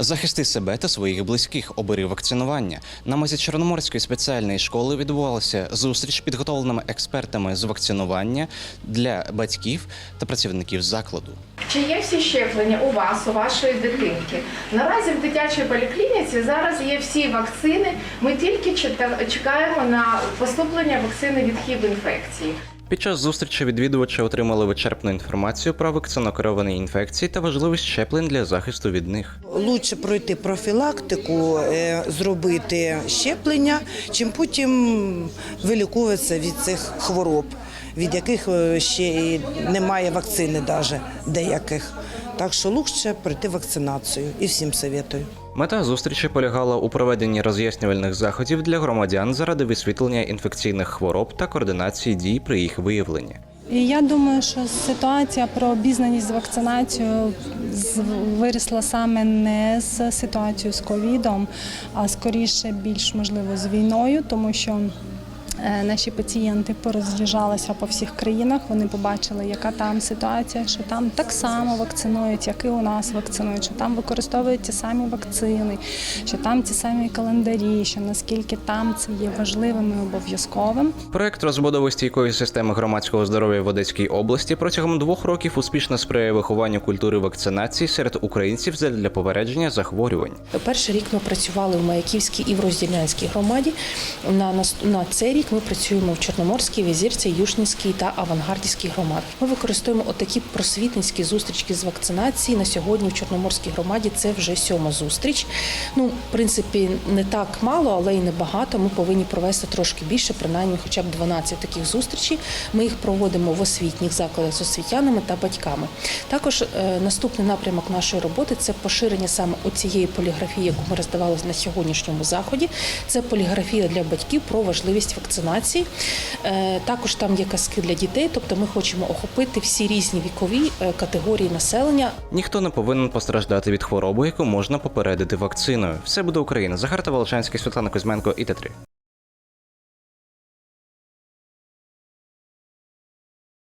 Захисти себе та своїх близьких, обери вакцинування. На мазі Чорноморської спеціальної школи відбувалася зустріч з підготовленими експертами з вакцинування для батьків та працівників закладу. Чи є всі щеплення у вас, у вашої дитинки? Наразі в дитячій поліклініці зараз є всі вакцини. Ми тільки чекаємо на поступлення вакцини від хіб-інфекції. Під час зустрічі відвідувачі отримали вичерпну інформацію про вакцинокеровані інфекції та важливість щеплень для захисту від них. Лучше пройти профілактику, е, зробити щеплення, чим потім вилікуватися від цих хвороб, від яких е, ще і немає вакцини, навіть деяких. Так що лучше пройти вакцинацію і всім советую. Мета зустрічі полягала у проведенні роз'яснювальних заходів для громадян заради висвітлення інфекційних хвороб та координації дій при їх виявленні. І я думаю, що ситуація про обізнаність з вакцинацією вирісла саме не з ситуацією з ковідом, а скоріше більш можливо з війною, тому що. Е, Наші пацієнти пороз'їжджалися по всіх країнах. Вони побачили, яка там ситуація, що там так само вакцинують, як і у нас вакцинують, що там використовують ті самі вакцини, що там ті самі календарі, що наскільки там це є важливим і обов'язковим. Проект розбудови стійкої системи громадського здоров'я в Одеській області протягом двох років успішно сприяє вихованню культури вакцинації серед українців для попередження захворювань. Перший рік ми працювали в Маяківській і в Роздільнянській громаді. На, нас- на цей рік ми працюємо в Чорноморській, Візірці, Юшнівській та Авангардівській громадах. Ми використовуємо отакі просвітницькі зустрічки з вакцинації. На сьогодні в Чорноморській громаді це вже сьома зустріч. Ну, в принципі, не так мало, але й не багато. Ми повинні провести трошки більше, принаймні хоча б 12 таких зустрічей. Ми їх проводимо в освітніх закладах з освітянами та батьками. Також е, наступний напрямок нашої роботи це поширення саме цієї поліграфії, яку ми роздавали на сьогоднішньому заході. Це поліграфія для батьків про важливість вакцинації. Е, Також там є казки для дітей, тобто ми хочемо охопити всі різні вікові е, категорії населення. Ніхто не повинен постраждати від хвороби, яку можна попередити вакциною. Все буде Україна. Захар Волочанський, Світлана Кузьменко і Т3.